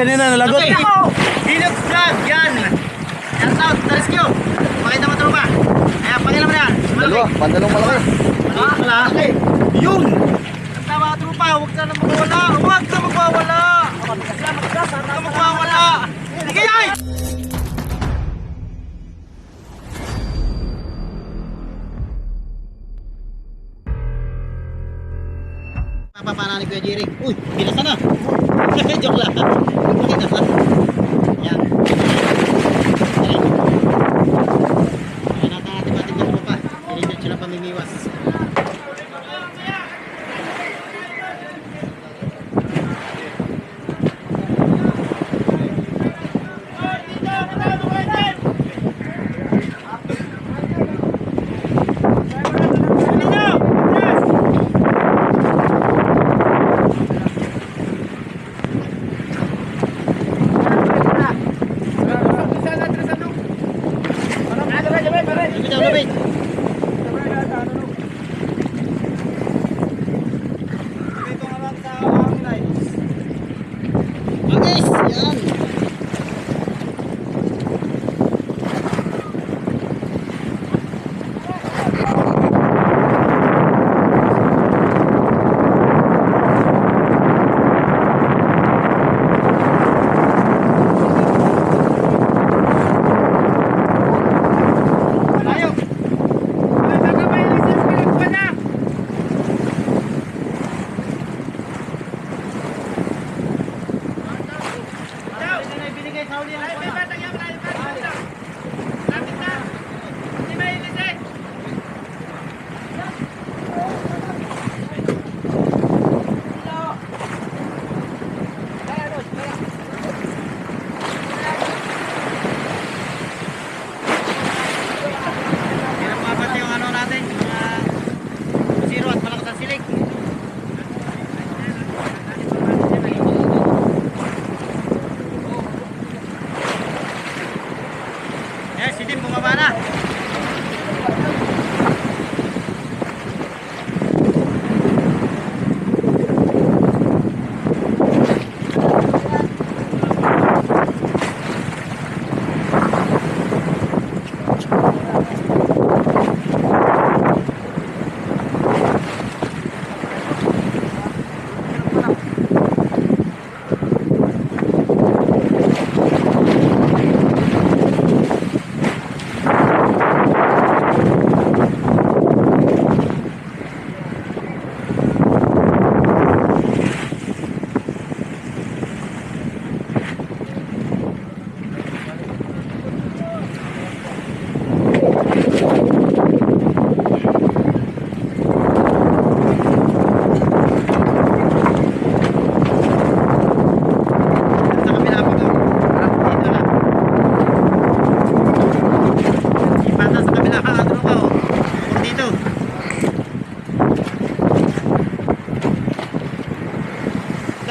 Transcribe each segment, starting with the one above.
kanina nalagot. Okay. Linux vlog, yan. Shout out, the rescue. Pakita mo tropa. Ayan, pakita mo na yan. Dalawa, pandalong malaki. Malaki. Yun. Ang tama tropa, huwag ka na magwawala. Huwag ka magwawala. Huwag ka magwawala. Sige, ay! Papapana ni Kuya Jerry. Uy, binasa na. Joke lang. Binasa. Yan.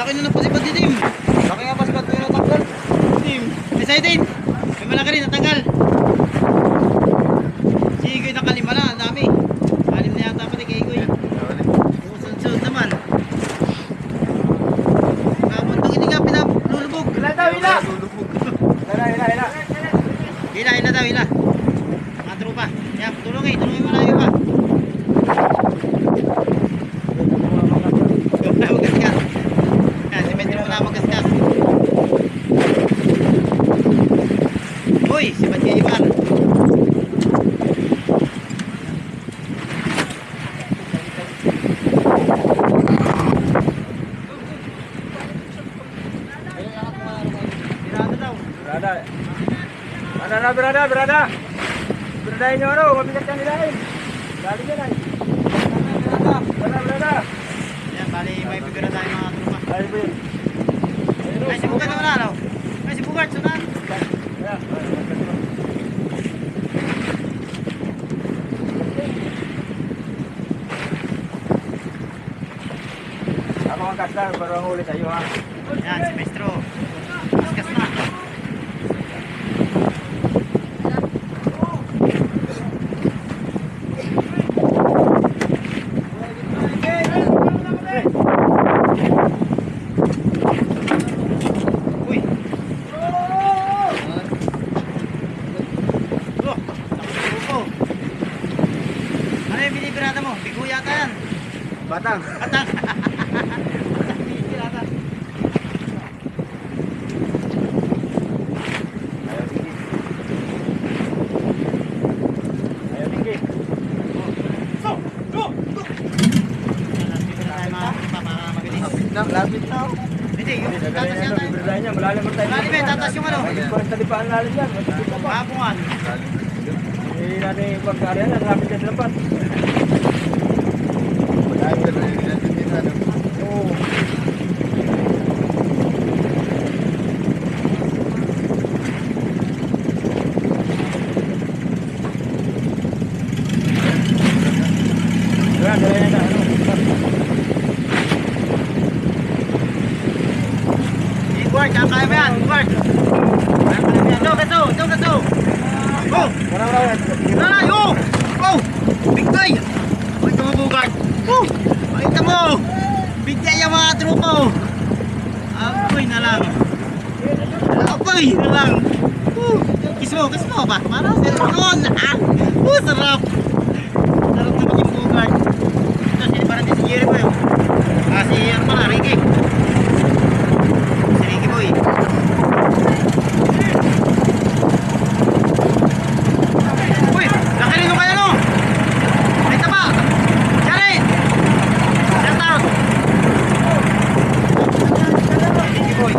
Laki na ng pasipad din, Tim. Laki nga pa si Bato yung natanggal. Tim. May sa'yo din. May malaki rin, natanggal. Si Igoy nakalima na, ang dami. Alim na yata pati kay Igoy. Umusod-sod naman. Kabundong hindi nga pinalulubog. Hila daw, hila. Hila, hila, hila. Hila, hila daw, hila. Mga tropa. Yan, tulungin, tulungin mo na yung iba. Huwag na magasgas. Yan, si Metro mo na magasgas. Uy, si Badya Ibar. Tirado daw. Berada. Berada, berada, berada. Beradain nyo ano, mabigat yan nilain. Dali yan ay. Berada, berada, berada. Yan, bali may figura tayo mga tropa. Ay, Bill. Ay, si Bugart wala, no? Ay, si Bugart, sunan. Ayan. Ako ang kastar, pero ang huli tayo ha. Yan, si Maestro. Kaskas na. Uy, Batang. Atang. Atang. Ayaw tinggi. Ayaw tinggi. So, go! Dito na tayo mga tropa para mabilis. Na, lapit na. Hindi, yung Hindi, tatas gagaling yan ano, tayo. bibrahin niya, malalim ang tayo. Malalim eh, tatas yung ano. Talipaan lalim yan. Na. Makapungan. Hindi natin yung pagkariyan, ang lapit sa lampas. Oo. Dala, dala yan na, ano. Edward, kaya mo yan. Edward. Kaya mo yan. Ito, ito, ito, ito. Oh! Wala, Nanay, oh! Oh! Big guy! Ay, tumabugad. Oh! Pakita mo! Big guy ang mga trupa! Apoy na lang. Apoy na lang. Oh! Kiss mo, kiss mo ba? Para sa noon. Ah! Oh, sarap! Sarap na maging bugad. Ito, sino parang din si Jerry Boy, oh. Ah, si ano pala, Ricky. Si Ricky Boy. Uy! Laki rin yung kaya no! May taba! Jared! Shout out! Ricky boy!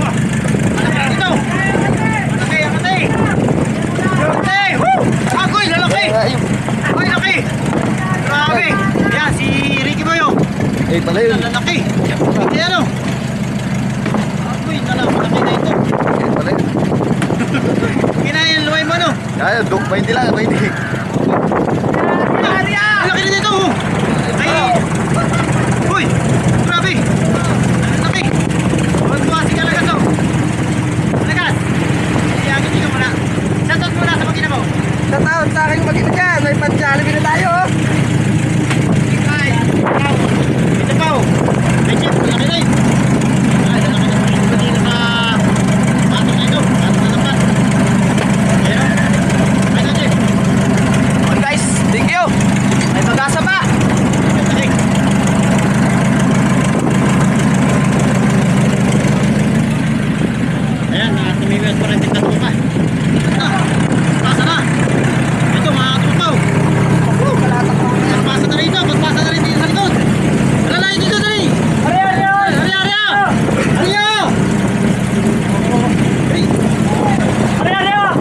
Wah! Malaki dito! Malaki! Ang matay! Matay! Woo! Agoy! Lalaki! Uy! Laki! Grabe! Yan! Si Ricky boy oh! Eh, pala yun. Ang Hindi ano! Agoy! Nala, malaki na ito! Eh, pala yun. Kinain luway mo no! Kaya, dok, 20 lang, 20. Ang laki na dito! oh. Ay! Uy! Grabe! Ang laki! Huwag mo kasi kalagas oh! Kalagas! Iyagin dito muna! Shoutout muna sa magina mo! Sa aking mag-ina dyan, may pansyalibi na tayo. oh. Ay! Pao! Ito pao! Ay chip! Laki na yun! Ay! Laki na yun! Ito dito sa... Ato na ito! Ato na naman! Ayun oh! Ay na chip! Okay guys, thank you. May pag-asa pa. Laki! Ayan, uh, tumiwas pa rin yung tropa. Ah, pasa na. Ito mga tropa. oh. Woo! Pasa na rito, pasa na rin dito sa likod. Wala na dito dali. Ari, ari, ari. Ari, ari, ari. Ari, ah. Ari, Ari, ari, ari.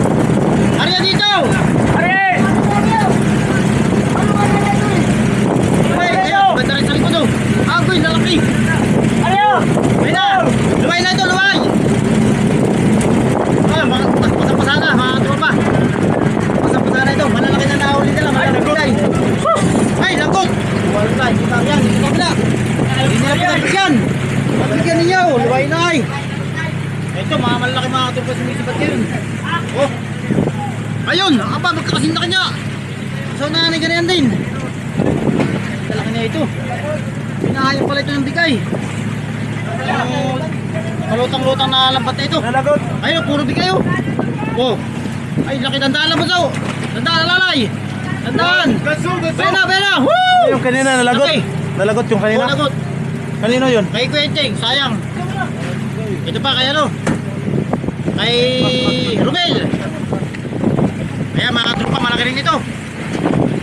ari, ah, dito. Ari. Luway, ayan, banda rin sa likod oh. Agoy, lalaki. Ari, ari. Luway na. Luway na ito, luway. Ah, mga pasang-pasa na, mga tropa. Pasang-pasa na ito. Malalaki na nahuli nila. Malalaki na. Ay, lagot. Wala, hindi pa yan. Hindi pa pala. Hindi nila pinapigyan. Pabigyan ninyo. Luway na ay. Ito, mga malalaki mga tropa sumisipat ngayon. Oh. Ayun, aba, magkakasing na kanya. So, nanay ganyan din. Malaki na ito. Pinahayop pala ito ng bigay. Yung malutang-lutang na lambat na ito. Nalagot. Ayun, puro bigay oh. Oh. Ay, laki dandaan lang mo daw. Dandaan, lalay. Dandaan. Gaso, Bena, bena. Woo! Yung kanina nalagot. Okay. Nalagot yung Oh, kanina. lagot. Kanino yun? Kay Quenting, sayang. Ito pa, kay ano? Kay Romel. Kaya mga tropa, malaki rin ito.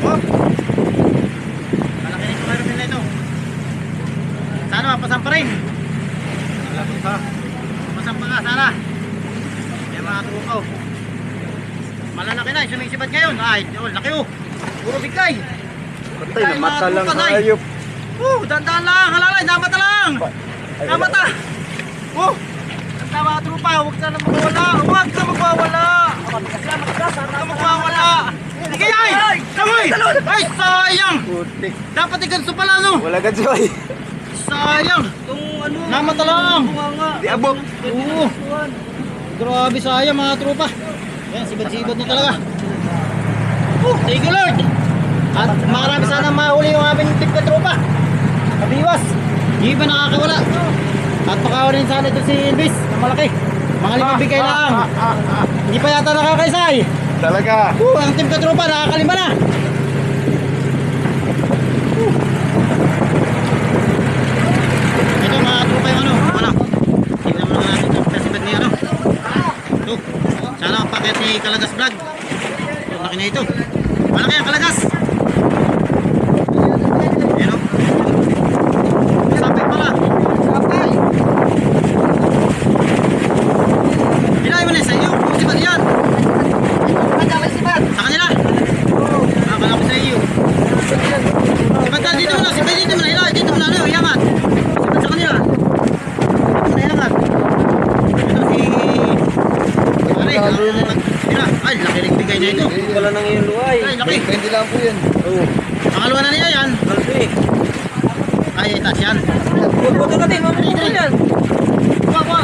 Oh. Malaki rin ito. Sana mapasan pa rin. Nalagot pa. Mapasan pa ka, sana. Kaya mga oh. Malalaki na, sumisipat ngayon. Ay, oh, laki oh. Puro bigay. Patay na mata lang hayop. Oh, dandaan lang, halalay, namata lang. Ay, Namata. Oh, ang tama trupa, huwag ka na magwawala. Huwag ka magwawala. Huwag ka magwawala. Sige, ay! Samoy! Ay, sayang! Putik. Dapat iganso pala, no? Wala ka joy. Sayang! Ano, Namata lang. Di abot. Oo. Grabe sayang mga tropa. Yan, sibad-sibad na talaga. Oh, thank you Lord. At marami sana mahuli yung aming tip na tropa. Kabiwas. Hindi ba nakakawala? At pakawarin sana ito si Elvis na malaki. Mga limang bigay lang. Hindi pa yata nakakaisay. Talaga. Uh, ang team ka tropa nakakalima na. pa yung ano, ano. Tingnan mo naman natin yung kasibad ni ano. Ito. Sana ang paket ni Kalagas Vlog. Laki na ito. Malaki ang Kalagas. Ayan o. Sapay pala. Hilahin mo na sa iyo. Kasibad yan. Sa kanila. Ah, kala ko sa iyo. Sibad ka dito muna. Sibad dito muna. Hilahin dito muna. Ano, yaman. Sibad sa kanila. Dito muna yaman. Ito si... Pare, ang... Tira. Ay, laki rin bigay na ito. Wala nang iyong luay. Ay, laki. 20 lang po yan. Oo. Pangalawa na niya yan. Malaki. Ay, itas yan. Ka din, mamumukha yan. Kuha, kuha.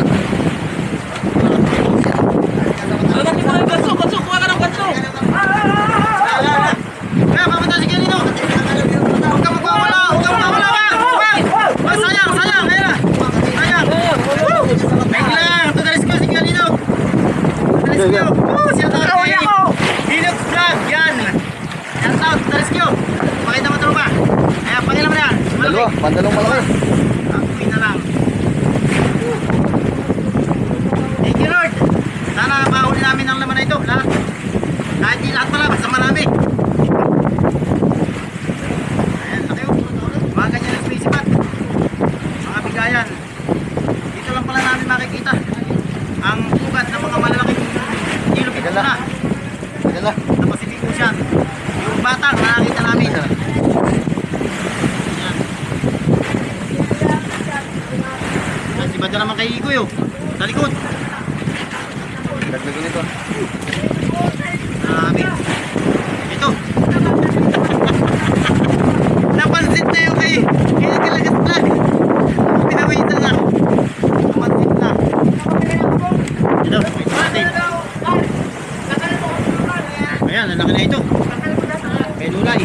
Alam mo yung ganso, ganso, kuha ka ng ganso. Kaya, papunta si Kelly, no? Huwag ka magpapala. Huwag ka magpapala. Wag! Wag! Sayang, sayang. Ayan na. Sayang. Ay, lang. Ito na rescue si Kelly, no? Rescue. Oh, siya na. Linux vlog. Yan. Yan out. Ito rescue. Pakita mo tropa. Ayan, pakilam mo na yan. Malaki. Dalawa, pandalong malaki. Ako'y na lang. Thank you Lord. Sana mahuli namin ang laman na ito. Lahat. Kahit di lahat pala, basta marami. Ayan, laki oh. Mga ganyan ang space bat. Mga bigayan. Dito lang pala namin makikita ang ugat ng mga malalaking ilupit Gala. na Ayan na. sa Pacific Ocean. Yung batang nakakita namin. Ayan. Badya naman kay Igoy oh. Sa likod. Dagdagan ito. Grabe. Ito. Napansin na yung kay kaya kalagas vlog. Pinawitan na. Napansin na. Ito. Ayan, ang laki na ito. Kay Lulay.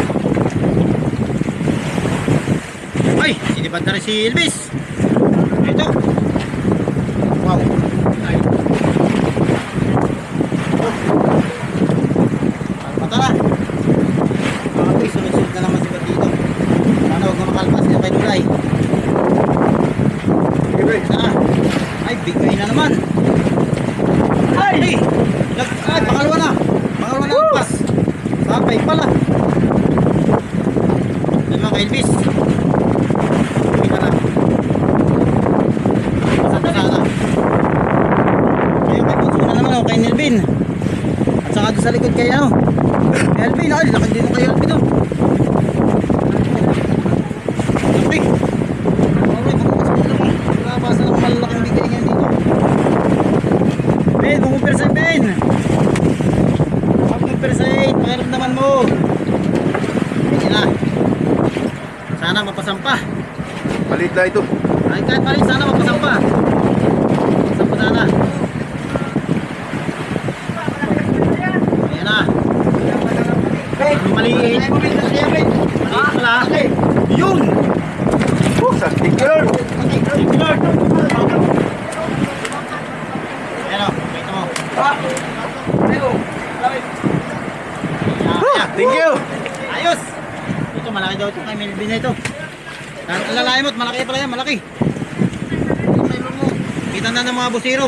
Ay, sinipad na rin si Elvis. Ito. Wow. Ay. Patala. Okay, sunod-sunod na naman si Batito. Sana huwag na makalpas niya kay Dulay. Ah, ay, bigay na naman. Ay! Lag, ay, pangalawa na. Pangalawa na ang pas. Sabay pala. Yan mga ka-Elvis. Bigay ka na. Basta-basta na. Ayun, kay Bunso na naman, oh, kay Nelvin. At saka doon sa likod kay ano. Kay Alvin, ay, laki din kay Alvin oh. Laki. Alright, bukas mo lang. Nakabasa ng malalaking bigay ngayon dito. Ben, bumupir sa Ben. Bumupir sa 8, pakiramdaman mo. Sige na. Sana mapasampa. Maliit na ito. Ay, kahit palit, sana mapasampa. Mapasampa sana. Ayan na. Yung maliit. Maliit pala. Yun! Oh, sa sticker. Thank you, Lord. Ayan o, kita mo. Ayan, ayan. Thank you. Ayos! Ito, malaki daw ito kay Melvin na ito. Alalayan mo, malaki pala yan, malaki. Mo. Kita na ng mga busiro.